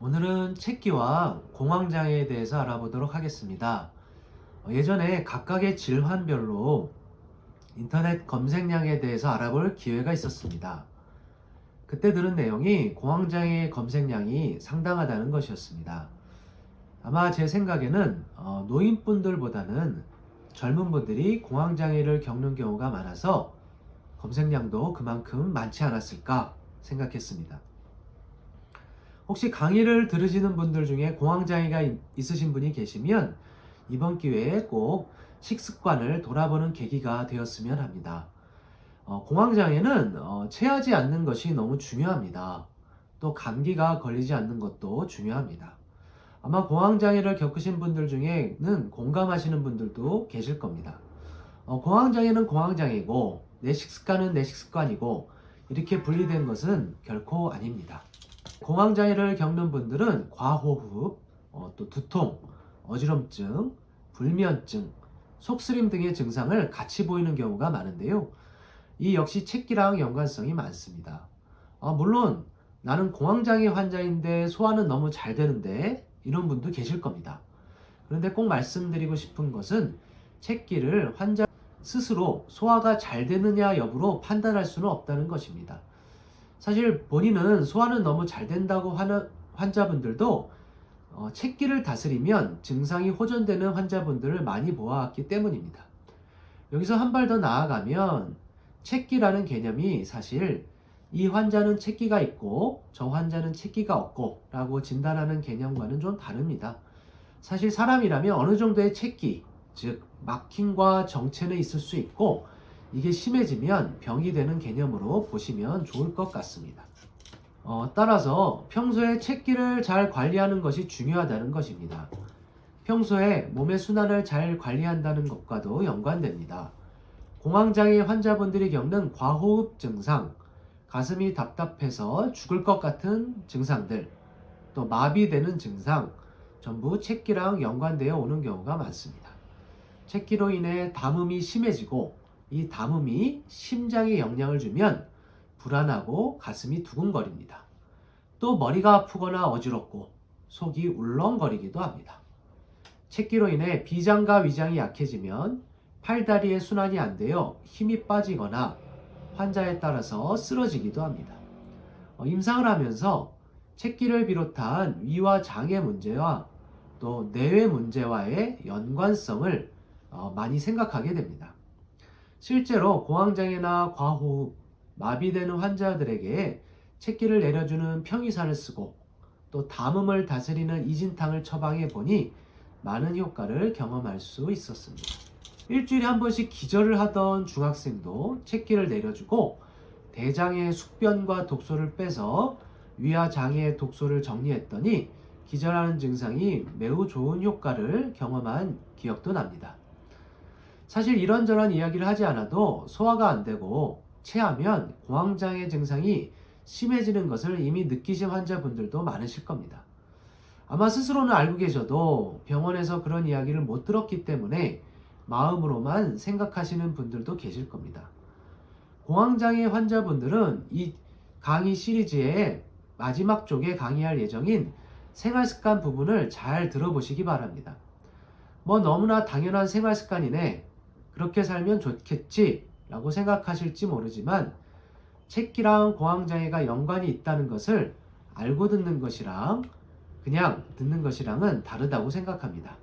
오늘은 책기와 공황장애에 대해서 알아보도록 하겠습니다. 어, 예전에 각각의 질환별로 인터넷 검색량에 대해서 알아볼 기회가 있었습니다. 그때 들은 내용이 공황장애 검색량이 상당하다는 것이었습니다. 아마 제 생각에는 어, 노인분들보다는 젊은 분들이 공황장애를 겪는 경우가 많아서 검색량도 그만큼 많지 않았을까 생각했습니다. 혹시 강의를 들으시는 분들 중에 공황장애가 있- 있으신 분이 계시면 이번 기회에 꼭 식습관을 돌아보는 계기가 되었으면 합니다. 어, 공황장애는 어, 체하지 않는 것이 너무 중요합니다. 또 감기가 걸리지 않는 것도 중요합니다. 아마 공황장애를 겪으신 분들 중에는 공감하시는 분들도 계실 겁니다. 어, 공황장애는 공황장애고 내 식습관은 내 식습관이고 이렇게 분리된 것은 결코 아닙니다. 공황장애를 겪는 분들은 과호흡, 어, 또 두통, 어지럼증, 불면증, 속쓰림 등의 증상을 같이 보이는 경우가 많은데요. 이 역시 책기랑 연관성이 많습니다. 아, 물론 나는 공황장애 환자인데 소화는 너무 잘 되는데 이런 분도 계실 겁니다. 그런데 꼭 말씀드리고 싶은 것은 책기를 환자 스스로 소화가 잘 되느냐 여부로 판단할 수는 없다는 것입니다. 사실 본인은 소화는 너무 잘 된다고 하는 환자분들도 어, 책기를 다스리면 증상이 호전되는 환자분들을 많이 보아왔기 때문입니다. 여기서 한 발 더 나아가면 책기라는 개념이 사실 이 환자는 책기가 있고 저 환자는 책기가 없고 라고 진단하는 개념과는 좀 다릅니다. 사실 사람이라면 어느 정도의 책기, 즉 막힘과 정체는 있을 수 있고 이게 심해지면 병이 되는 개념으로 보시면 좋을 것 같습니다. 어, 따라서 평소에 책기를 잘 관리하는 것이 중요하다는 것입니다. 평소에 몸의 순환을 잘 관리한다는 것과도 연관됩니다. 공황장애 환자분들이 겪는 과호흡 증상, 가슴이 답답해서 죽을 것 같은 증상들, 또 마비되는 증상, 전부 책기랑 연관되어 오는 경우가 많습니다. 책기로 인해 담음이 심해지고 이 담음이 심장에 영향을 주면 불안하고 가슴이 두근거립니다. 또 머리가 아프거나 어지럽고 속이 울렁거리기도 합니다. 책기로 인해 비장과 위장이 약해지면 팔다리의 순환이 안 되어 힘이 빠지거나 환자에 따라서 쓰러지기도 합니다. 어, 임상을 하면서 책기를 비롯한 위와 장의 문제와 또 뇌의 문제와의 연관성을 어, 많이 생각하게 됩니다. 실제로 공황장애나 과호흡, 마비되는 환자들에게 책기를 내려주는 평이사를 쓰고 또 담음을 다스리는 이진탕을 처방해 보니 많은 효과를 경험할 수 있었습니다. 일주일에 한 번씩 기절을 하던 중학생도 책기를 내려주고 대장의 숙변과 독소를 빼서 위와 장의 독소를 정리했더니 기절하는 증상이 매우 좋은 효과를 경험한 기억도 납니다. 사실 이런저런 이야기를 하지 않아도 소화가 안 되고 체하면 공황장애 증상이 심해지는 것을 이미 느끼신 환자분들도 많으실 겁니다. 아마 스스로는 알고 계셔도 병원에서 그런 이야기를 못 들었기 때문에 마음으로만 생각하시는 분들도 계실 겁니다. 공황장애 환자분들은 이 강의 시리즈의 마지막 쪽에 강의할 예정인 생활 습관 부분을 잘 들어보시기 바랍니다. 뭐 너무나 당연한 생활 습관이네. 그렇게 살면 좋겠지. 라고 생각하실지 모르지만 책기랑 공황장애가 연관이 있다는 것을 알고 듣는 것이랑 그냥 듣는 것이랑은 다르다고 생각합니다.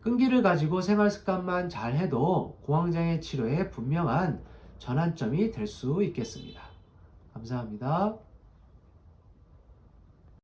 끈기를 가지고 생활 습관만 잘 해도 공황장애 치료에 분명한 전환점이 될 수 있겠습니다. 감사합니다.